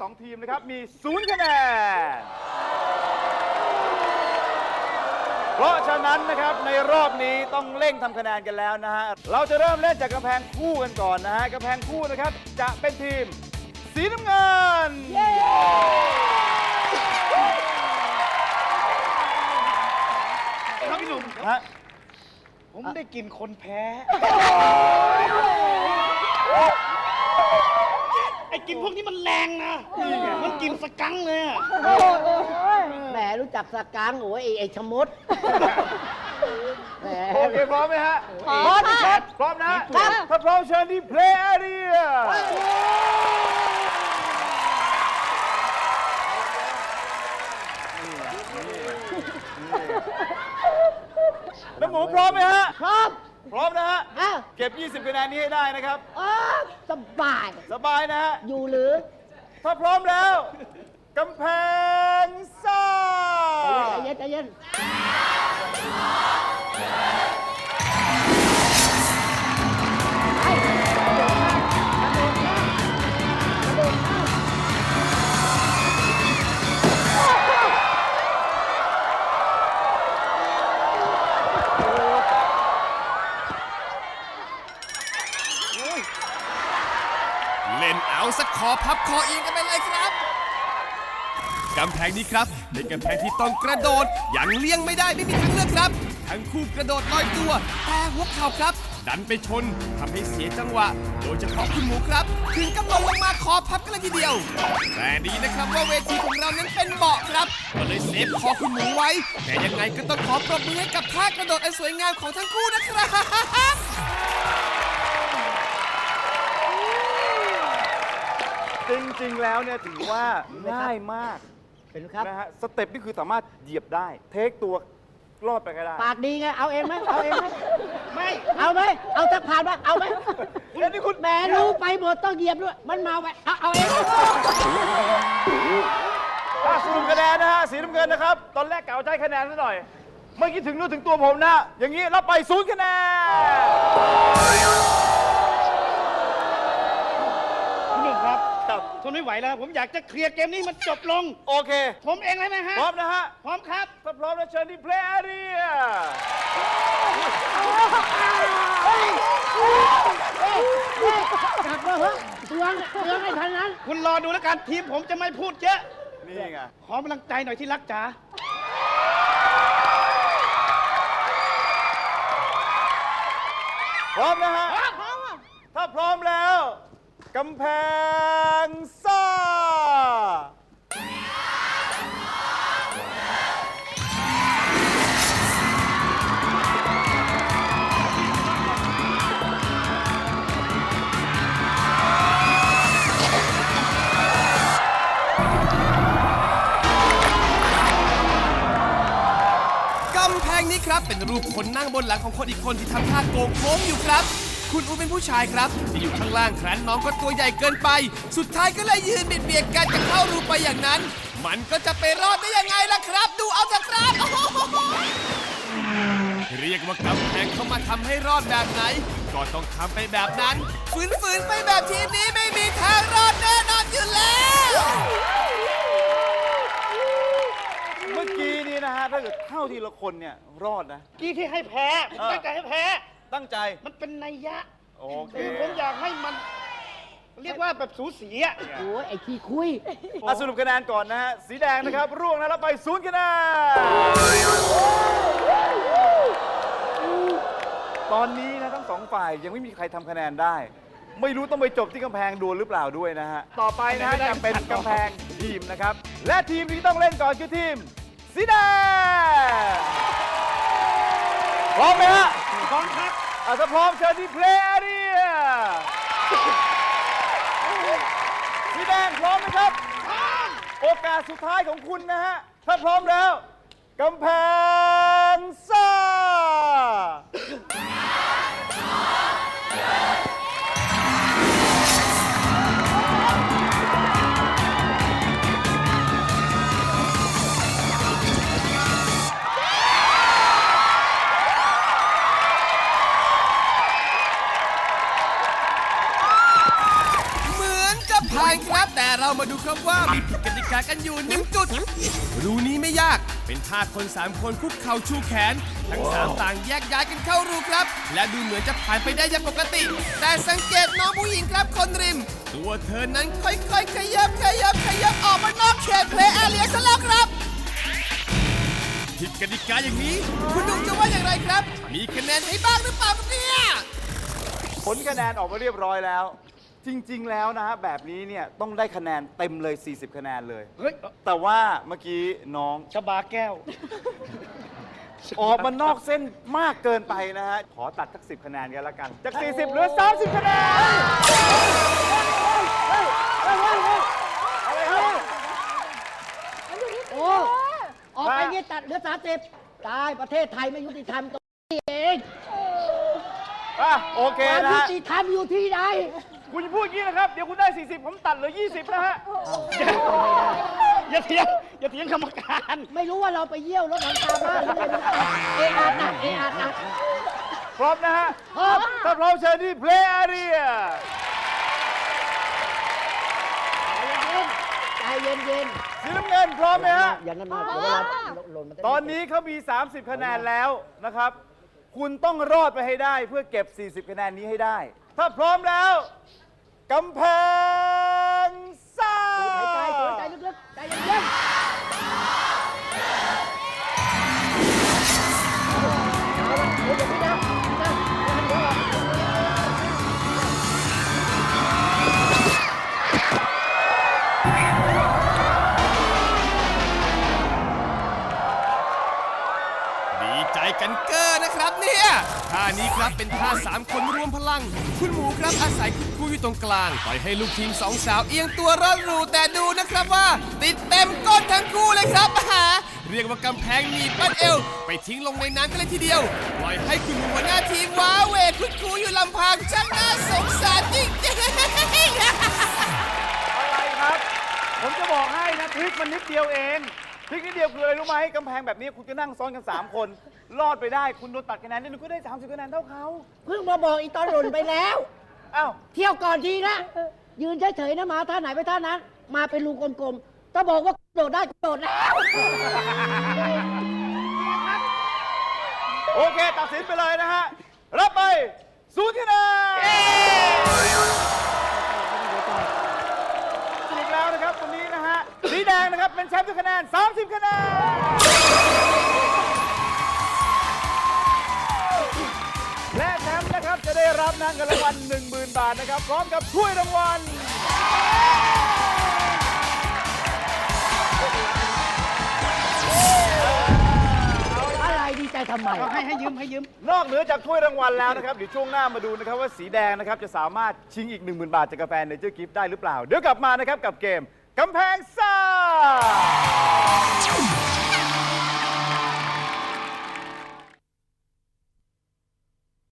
สองทีมนะครับ มีศูนย์คะแนน เพราะฉะนั้นนะครับในรอบนี้ต้องเร่งทำคะแนนกันแล้วนะฮะ เราจะเริ่มเล่นจากกำแพงคู่กันก่อนนะฮะกำแพงคู่นะครับจะเป็นทีม สีน้ำเงิน ครับพี่หนุ่มฮะผมได้กลินคนแพ้ ไอ้กลิน พวกนี้มันแรงนะมันกลินสกังเลยอะแหมรู้จักสกังโอ้ยไอ้ไอ้ชะมดแหม โอเคพร้อมไหมฮะ พร้อมครับ พร้อมนะ ถ้าพร้อมเชิญที่ play area น้ำหมูพร้อมไหมฮะ ครับ พร้อมนะฮะ อ้าวเก็บ 20คะแนนนี้ให้ได้นะครับอ้าวสบาย สบายนะฮะ อยู่หรือ ถ้าพร้อมแล้วกำแพงซ่าใจเย็นใจเย็น พับคอเอียงกันไปเลยครับกำแพงนี้ครับเป็นกำแพงที่ต้องกระโดดอย่างเลี่ยงไม่ได้ไม่มีทางเลือกครับทั้งคู่กระโดดลอยตัวแต่หัวเข่าครับ ดันไปชนทำให้เสียจังหวะ โดยเฉพาะคุณหมูครับ ถึงกับล่นลงมาคอพับกันเลยทีเดียว แต่ดีนะครับว่าเวทีของเรานั้นเป็นเบาะครับก็เลยเซฟคอคุณหมูไว้ แต่ยังไงก็ต้องขอปรบมือให้กับท่ากระโดดอันสวยงามของทั้งคู่นะครับ จริง ๆ แล้วเนี่ยถือว่าง่ายมากเป็นครับ นะฮะสเต็ปนี่คือสามารถเหยียบได้ เทคตัวรอดไปก็ได้ปากดีไง เอาเองไหมเอาเองไหมไม่ เอาไหมเอาสักผ่านบ้างเอาไหมแล้วนี่คุณแหมรู้ไปหมดต้องเหยียบด้วย มันเมาไปเอาเอาเองถ้าสรุปคะแนนนะฮะสีน้ำเงินนะครับ ตอนแรกกะเอาใจคะแนนซะหน่อย เมื่อกี้ถึงรู้ถึงตัวผมนะ อย่างนี้รับไปศูนย์คะแนน ทนไม่ไหวแล้วผมอยากจะเคลียร์เกมนี้มันจบลง โอเค ผมเองเลยไหมฮะ พร้อมนะฮะ พร้อมครับ ถ้าพร้อมแล้วเชิญที่ play area จับมาเหอะเตืองเตืองให้ทันนั้นคุณรอดูแล้วกันทีมผมจะไม่พูดเยอะ นี่ไง ขอกำลังใจหน่อยที่รักจ๋า พร้อมนะฮะ ถ้าพร้อมแล้ว กำแพงซ่า กำแพงนี้ครับเป็นรูปคนนั่งบนหลังของคนอีกคนที่ทำท่าโกงโค้งอยู่ครับ คุณอูเป็นผู้ชายครับที่อยู่ข้างล่างครั้นน้องก็ตัวใหญ่เกินไป สุดท้ายก็เลยยืนเบียดๆกันจะเข้ารูไปอย่างนั้น มันก็จะไปรอดได้ยังไงล่ะครับ ดูเอาเถอะครับโอ้โหเรียกว่ากำแพงเข้ามาทำให้รอดแบบไหน ก็ต้องทำไปแบบนั้น ฝืนๆไปแบบทีมนี้ไม่มีทางรอดแน่นอนอยู่แล้วเมื่อกี้นี้นะฮะถ้าเกิดเข้าทีละคนเนี่ยรอดนะ กี้ที่ให้แพ้ผมเออตั้งใจให้แพ้ ตั้งใจ มันเป็นนัยยะโอเค คือผมอยากให้มัน เรียกว่าแบบสูสีอะโอ้ยไอ้ขี้คุย อะสรุปคะแนนก่อนนะฮะ สีแดงนะครับ ร่วงนะรับไปศูนย์คะแนน ตอนนี้นะทั้งสองฝ่ายยังไม่มีใครทำคะแนนได้ ไม่รู้ต้องไปจบที่กำแพงดวลหรือเปล่าด้วยนะฮะ ต่อไปนะฮะจะเป็นกำแพงทีมนะครับ และทีมที่ต้องเล่นก่อนคือทีม สีแดงพร้อมไหมฮะ พร้อมครับ อะถ้าพร้อมเชิญที่ play area สีแดงพร้อมไหมครับ โอกาสสุดท้ายของคุณนะฮะ ถ้าพร้อมแล้วกำแพงซ่า ผ่านครับ แต่เรามาดูครับว่ามีผิดกติกากันอยู่หนึ่งจุด รูนี้ไม่ยาก เป็นท่าคนสามคนคุกเข่าชูแขน ทั้งสามต่างแยกย้ายกันเข้ารูครับ และดูเหมือนจะผ่านไปได้อย่างปกติ แต่สังเกตน้องผู้หญิงครับคนริม ตัวเธอนั้นค่อยๆ ขยับขยับขยับออกมานอกเขตเพลย์แอเรียซะแล้วครับผิดกติกาอย่างนี้ คุณลุงจะว่าอย่างไรครับ มีคะแนนให้บ้างหรือเปล่าครับเนี่ย ผลคะแนนออกมาเรียบร้อยแล้ว จริง ๆ แล้วนะฮะแบบนี้เนี่ยต้องได้คะแนนเต็มเลย 40 คะแนนเลย เฮ้ยแต่ว่าเมื่อกี้น้อง ชบาแก้ว ออกมานอกเส้นมากเกินไปนะฮะ ขอตัดสักสิคะแนนกันละกัน จาก 40เหลือ 30 คะแนนโอ้ออกไปเนี่ยตัดเหลือสามสิบตายประเทศไทยไม่ยุติธรรมตรงนี้เองอะโอเคความนะยุฮะ ติธรรมอยู่ที่ใด คุณจะพูดอย่างนี้นะครับ เดี๋ยวคุณได้ 40 ผมตัดเหลือ 20 นะฮะ อย่าเถียงอย่าเถียงกรรมการไม่รู้ว่าเราไปเยี่ยวรถหลังคาบ้านหรือไงเออาตัดเออาตัดพร้อมนะฮะพร้อมถ้าพร้อมเชิญที่ play area ใจเย็นเย็นสีน้ำเงินพร้อมไหมฮะๆอย่างนั้นมากเดี๋ยวเวลาหล่นมันจะตอนนี้เขามี 30 คะแนนแล้วนะครับ คุณต้องรอดไปให้ได้เพื่อเก็บ 40 คะแนนนี้ให้ได้ ถ้าพร้อมแล้ว กำแพงซ่า หายใจสูดใจลึกๆใจเย็นๆ กันเกอร์นะครับเนี่ยท่านี้ครับเป็นท่าสามคนรวมพลัง คุณหมูครับอาศัยคุณครูอยู่ตรงกลางปล่อยให้ลูกทีมสองสาวเอียงตัวรอดรูแต่ดูนะครับว่า ติดเต็มก้นทั้งคู่เลยครับหาเรียกว่ากำแพงหนีบปั้นเอว ไปทิ้งลงในน้ำกันเลยทีเดียวปล่อยให้คุณหมูหัวหน้าทีมว้าเหวคุณครูอยู่ลำพังช่างน่าสงสารจริงๆอะไรครับ ผมจะบอกให้นะ ทริคมันนิดเดียวเอง ทริคนิดเดียวคืออะไรรู้ไหมกำแพงแบบนี้คุณจะนั่งซ้อนกัน 3 คน รอดไปได้คุณโดนตัดคะแนนนี่คุณก็ได้ 30คะแนนเท่าเขาเพิ่งมาบอกอีตอนหล่นไปแล้ว อ้าวเที่ยวก่อนทีนะ ยืนเฉยๆนะมาท่าไหนไปท่านั้น มาเป็นรูกลมๆถ้าบอกว่าโดดได้โดดแล้วโอเค ตัดสินไปเลยนะฮะ รับไปศูนย์คะแนน แดงนะครับเป็นแชมป์ด้วยคะแนน 30 คะแนน และแชมป์นะครับจะได้รับนะเงินรางวัล10,000 บาทนะครับ พร้อมกับถ้วยรางวัล อะไรดีใจทำไมเอาให้ให้ยืมให้ยืม นอกเหนือจากถ้วยรางวัลแล้วนะครับ เดี๋ยวช่วงหน้ามาดูนะครับว่าสีแดงนะครับ จะสามารถชิงอีก 10,000 บาทจากกาแฟเนเจอร์กิฟต์ได้หรือเปล่า เดี๋ยวกลับมานะครับ กับเกม กำแพงซ่า